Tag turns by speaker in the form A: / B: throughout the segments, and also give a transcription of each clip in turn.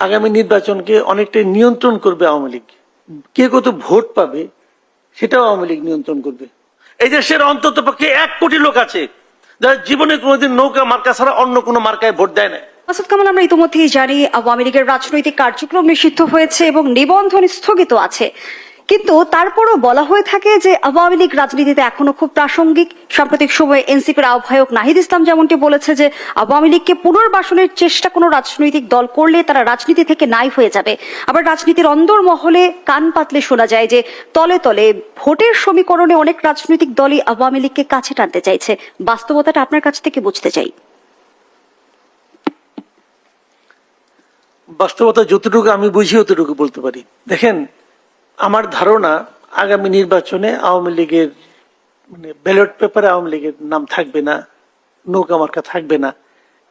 A: আগামী নির্বাচনকে অনেকটাই নিয়ন্ত্রণ করবে আওয়ামী লীগ। কে কত ভোট পাবে, সেটাও আওয়ামী লীগ নিয়ন্ত্রণ করবে। এই দেশের অন্তত পক্ষে এক কোটি লোক আছে, যারা জীবনে কোনোদিন নৌকা, মার্কা ছাড়া অন্য কোনো মার্কায় ভোট দেয় না
B: মাসুদ কামাল, আমরা ইতিমধ্যেই জানি আওয়ামী লীগের রাজনৈতিক কার্যক্রম নিষিদ্ধ হয়েছে এবং নিবন্ধন স্থগিত আছে। কিন্তু তারপরও বলা হয়ে থাকে যে আওয়ামী লীগ রাজনীতিতে এখনও খুব প্রাসঙ্গিক। সাম্প্রতিক সময়ে এনসিপির আহ্বায়ক নাহিদ ইসলাম যেমনটি বলেছে যে, আওয়ামী লীগকে পুনর্বাসনের চেষ্টা কোনো রাজনৈতিক দল করলে তারা রাজনীতি থেকে নাই হয়ে যাবে। আবার রাজনীতির অন্দর মহলে কান পাতলে শোনা যায় যে, তলে তলে ভোটের সমীকরণে অনেক রাজনৈতিক দলই আওয়ামী লীগকে কাছে টানতে চাইছে। বাস্তবতাটা আপনার কাছ থেকে বুঝতে চাই।
A: বাস্তবতা যতটুকু আমি বুঝি, অতটুকু বলতে পারি। দেখেন আমার ধারণা আগামী নির্বাচনে আওয়ামী লীগের মানে ব্যালট পেপারে আওয়ামী লীগের নাম থাকবে না, নৌকা মার্কা থাকবে না,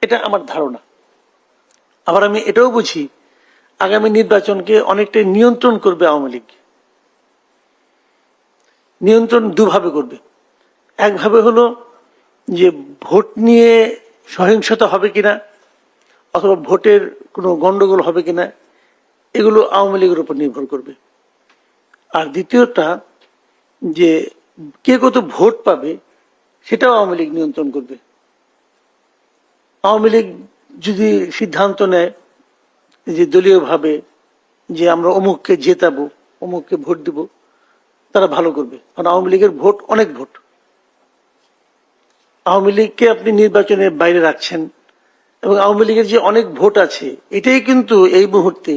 A: এটা আমার ধারণা। আবার আমি এটাও বুঝি, আগামী নির্বাচনকে অনেকটাই নিয়ন্ত্রণ করবে আওয়ামী লীগ। নিয়ন্ত্রণ দুভাবে করবে। একভাবে হলো যে ভোট নিয়ে সহিংসতা হবে কিনা, অথবা ভোটের কোনো গন্ডগোল হবে কিনা, এগুলো আওয়ামী লীগের উপর নির্ভর করবে। আর দ্বিতীয়টা যে কে কত ভোট পাবে সেটাও আওয়ামী লীগ নিয়ন্ত্রণ করবে। আওয়ামী লীগ যদি সিদ্ধান্ত নেয় যে দলীয়ভাবে যে আমরা অমুককে জেতাবো, অমুককে ভোট দিব, তারা ভালো করবে। কারণ আওয়ামী লীগের ভোট অনেক ভোট। আওয়ামী লীগকে আপনি নির্বাচনের বাইরে রাখছেন এবং আওয়ামী লীগের যে অনেক ভোট আছে, এটাই কিন্তু এই মুহূর্তে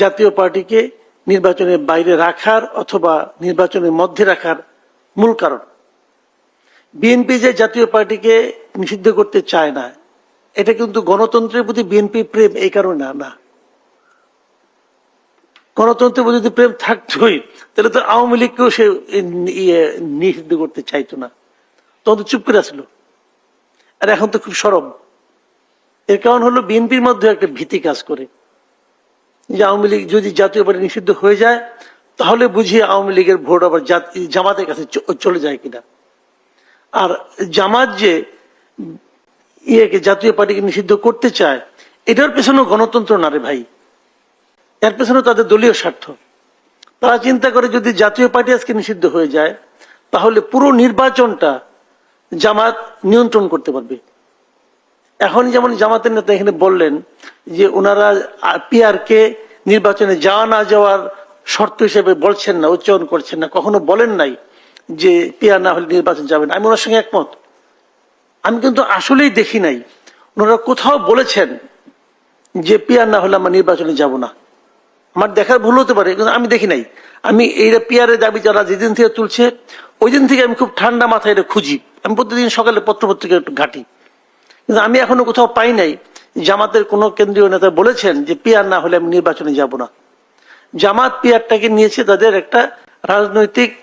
A: জাতীয় পার্টিকে নির্বাচনের বাইরে রাখার অথবা নির্বাচনের মধ্যে রাখার মূল কারণ। বিএনপি যে জাতীয় পার্টিকে নিষিদ্ধ করতে চায় না, এটা কিন্তু গণতন্ত্রের প্রতি বিএনপি প্রেম এই কারণে না না। গণতন্ত্রের প্রতি যদি প্রেম থাকতোই, তাহলে তো আওয়ামী লীগকেও সে ইয়ে নিষিদ্ধ করতে চাইতো না। তখন তো চুপ করে আসলো। আর এখন তো খুব সরব। এর কারণ হলো বিএনপির মধ্যে একটা ভীতি কাজ করে। যে আওয়ামী লীগ যদি জাতীয় পার্টি নিষিদ্ধ হয়ে যায়, তাহলে বুঝিয়ে আওয়ামী লীগের ভোট আবার জামাতের কাছে চলে যায় কিনা? আর জামাত যে ইয়েকে জাতীয় পার্টিকে নিষিদ্ধ করতে চায়, এটার পেছনেও গণতন্ত্র না রে ভাই। এর পেছনে তাদের দলীয় স্বার্থ। তারা চিন্তা করে যদি জাতীয় পার্টি আজকে নিষিদ্ধ হয়ে যায়, তাহলে পুরো নির্বাচনটা জামাত নিয়ন্ত্রণ করতে পারবে। এখন যেমন জামাতের নেতা এখানে বললেন যে ওনারা পিআর কে নির্বাচনে যাওয়া না যাওয়ার শর্ত হিসেবে বলছেন না, উচ্চারণ করছেন না, কখনো বলেন নাই যে পিয়ার না হলে নির্বাচন যাবেন। আমি ওনার সঙ্গে একমত। আমি কিন্তু আসলেই দেখি নাই। ওনারা কোথাও বলেছেন যে পিয়ার না হলে আমরা নির্বাচনে যাব না। আমার দেখার ভুল হতে পারে, কিন্তু আমি দেখি নাই। আমি এইটা পিয়ারের দাবি যারা যেদিন থেকে তুলছে ওই দিন থেকে আমি খুব ঠান্ডা মাথায় এটা খুঁজি। আমি প্রতিদিন সকালে পত্রপত্রিকা একটু ঘাটি। কিন্তু আমি এখনও কোথাও পাই নাই জামাতের কোন কেন্দ্রীয় নেতা বলেছেন যে পিয়ার না হলে আমি নির্বাচনে যাব না। জামাত পিয়ারটাকে নিয়েছে তাদের একটা রাজনৈতিক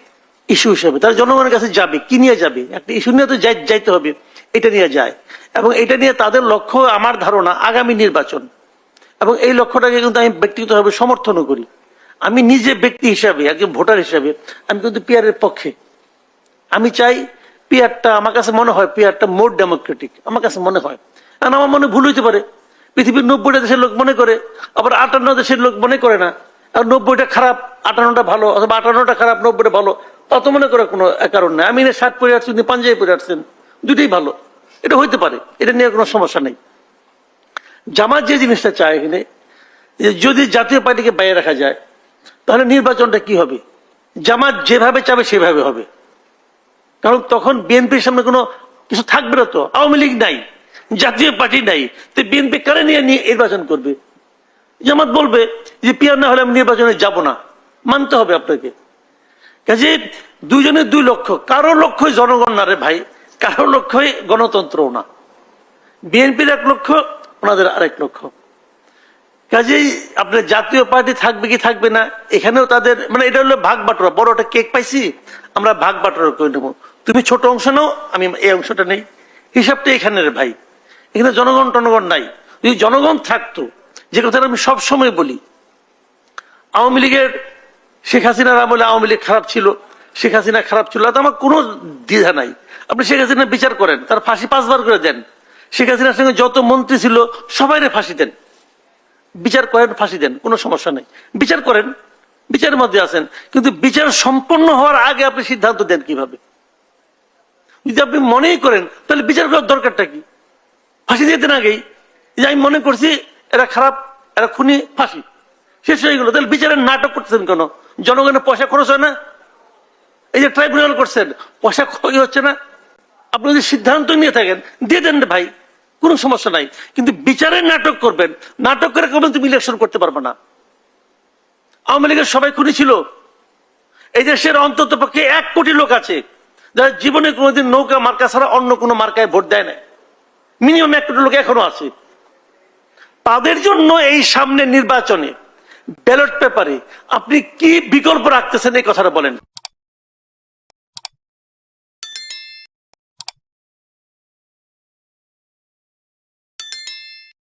A: ইস্যু হিসেবে। তারা জনগণের কাছে যাবে, কি নিয়ে যাবে? একটা ইস্যু নিয়ে তো যাই- যাইতে হবে, এটা নিয়ে যায়। এবং এটা নিয়ে তাদের লক্ষ্য, আমার ধারণা, আগামী নির্বাচন। এবং এই লক্ষ্যটাকে কিন্তু আমি ব্যক্তিগতভাবে সমর্থনও করি। আমি নিজে ব্যক্তি হিসাবে, একজন ভোটার হিসাবে, আমি কিন্তু পিয়ারের পক্ষে। আমি চাই পিয়ারটা আমার কাছে মনে হয়, পিয়ারটা মোর ডেমোক্রেটিক, আমার কাছে মনে হয়। কারণ আমার মনে ভুল হইতে পারে। পৃথিবীর নব্বইটা দেশের লোক মনে করে, আবার আটান্ন দেশের লোক মনে করে না। আর নব্বইটা খারাপ, আটান্নটা ভালো, অথবা আটান্নটা খারাপ, নব্বইটা ভালো তত মনে করে কোনো কারণ নেই। আমি না শার্ট পরে আসছি উনি পাঞ্জাবি পরে আসছেন দুটোই ভালো। এটা হইতে পারে, এটা নিয়ে কোনো সমস্যা নেই। জামাত যে জিনিসটা চায় এখানে, যে যদি জাতীয় পার্টিকে বাইরে রাখা যায়, তাহলে নির্বাচনটা কি হবে? জামাত যেভাবে চাবে সেভাবে হবে। কারণ তখন বিএনপির সামনে কোনো কিছু থাকবে না তো। আওয়ামী লীগ নাই, জাতীয় পার্টি নাই। তো বিএনপি কারে নিয়ে নির্বাচন করবে? জামাত বলবে যে, পিয়ার না হলে আমি নির্বাচনে যাব না। মানতে হবে আপনাকে। কাজে দুজনের দুই লক্ষ্য। কারও লক্ষ্যই জনগণ না রে ভাই, কারও লক্ষ্যই গণতন্ত্রও না। বিএনপির এক লক্ষ্য, ওনাদের আরেক লক্ষ্য। কাজেই আপনার জাতীয় পার্টি থাকবে কি থাকবে না, এখানেও তাদের মানে এটা হলো ভাগ বাটোরা বড় একটা কেক পাইছি, আমরা ভাগ বাটোরা করে নেব। তুমি ছোট অংশ নাও, আমি এই অংশটা নেই। হিসাবটা এখানে রে ভাই। এখানে জনগণ টনগণ নাই। যদি জনগণ থাকতো, যে কথাটা আমি সব সময় বলি, আওয়ামী লীগের শেখ হাসিনার আমলে আওয়ামী লীগ খারাপ ছিল, শেখ হাসিনা খারাপ ছিল আমার কোনো দ্বিধা নাই। আপনি শেখ হাসিনা বিচার করেন, তার ফাঁসি পাঁচবার করে দেন। শেখ হাসিনার সঙ্গে যত মন্ত্রী ছিল, সবাইরে ফাঁসি দেন। বিচার করেন, ফাঁসি দেন, কোনো সমস্যা নেই। বিচার করেন, বিচারের মধ্যে আছেন, কিন্তু বিচার সম্পন্ন হওয়ার আগে আপনি সিদ্ধান্ত দেন কীভাবে? যদি আপনি মনেই করেন, তাহলে বিচার করার দরকারটা কি? ফাঁসি দিয়ে দেন আগেই। যে আমি মনে করছি, এরা খারাপ, এরা খুনি, ফাঁসি। শেষ হয়ে গেল। তাহলে বিচারের নাটক করতেছেন কেন? জনগণের পয়সা খরচ হয় না? এই যে ট্রাইব্যুনাল করছেন, পয়সা ক্ষয় হচ্ছে না? আপনি যদি সিদ্ধান্ত নিয়ে থাকেন, দিয়ে দেন ভাই, কোনো সমস্যা নাই। কিন্তু বিচারের নাটক করবেন, নাটক করে কেবল তুমি ইলেকশন করতে পারবে না। আওয়ামী লীগের সবাই খুনি ছিল। এই দেশের অন্তত পক্ষে এক কোটি লোক আছে। যারা জীবনে কোনোদিন নৌকা মার্কা ছাড়া অন্য কোনো মার্কায় ভোট দেয় না মিনিমাম এক কোটি লোক এখনও আছে। তাদের জন্য এই সামনে নির্বাচনে ব্যালট পেপারে আপনি কি বিকল্প রাখতেছেন এই কথাটা বলেন।